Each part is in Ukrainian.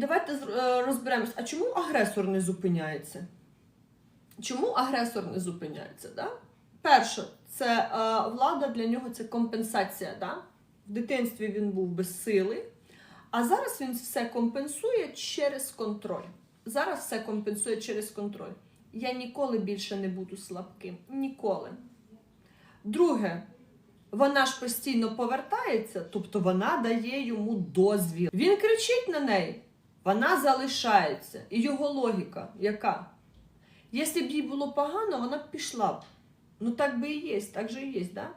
давайте е, розберемось, а чому агресор не зупиняється? Чому агресор не зупиняється? Да? Перше, це е, влада для нього це компенсація. Да? В дитинстві він був без сили, а зараз він все компенсує через контроль. Зараз все компенсує через контроль. Я ніколи більше не буду слабким. Ніколи. Друге, вона ж постійно повертається, тобто вона дає йому дозвіл. Він кричить на неї, вона залишається. І його логіка яка? Якщо б їй було погано, вона б пішла б. Ну так би і є, так же і є, да?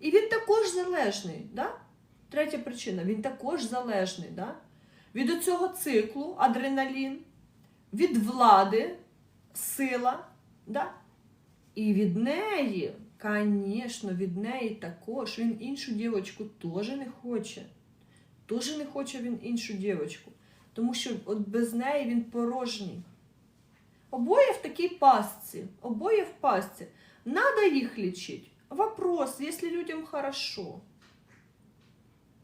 І він також залежний, да? Третя причина, він також залежний, да? Від оцього циклу адреналін, від влади, сила, да? І від неї, звісно, від неї також. Він іншу дівчинку теж не хоче. Теж не хоче він іншу дівчинку. Тому що от без неї він порожній. Обоє в такій пастці. Обоє в пастці. Надо їх лічити. Вопрос, якщо людям хорошо.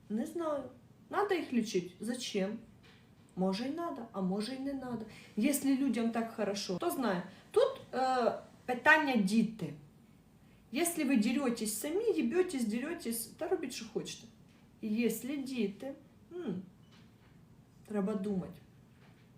Не знаю. Надо їх лічити. Зачем? Може і надо, а може і не надо. Якщо людям так хорошо, хто знає. Тут е, питання діти. Якщо ви деретесь самі, їбетесь, деретесь, та робіть, що хочете. Якщо діти, м, треба думати.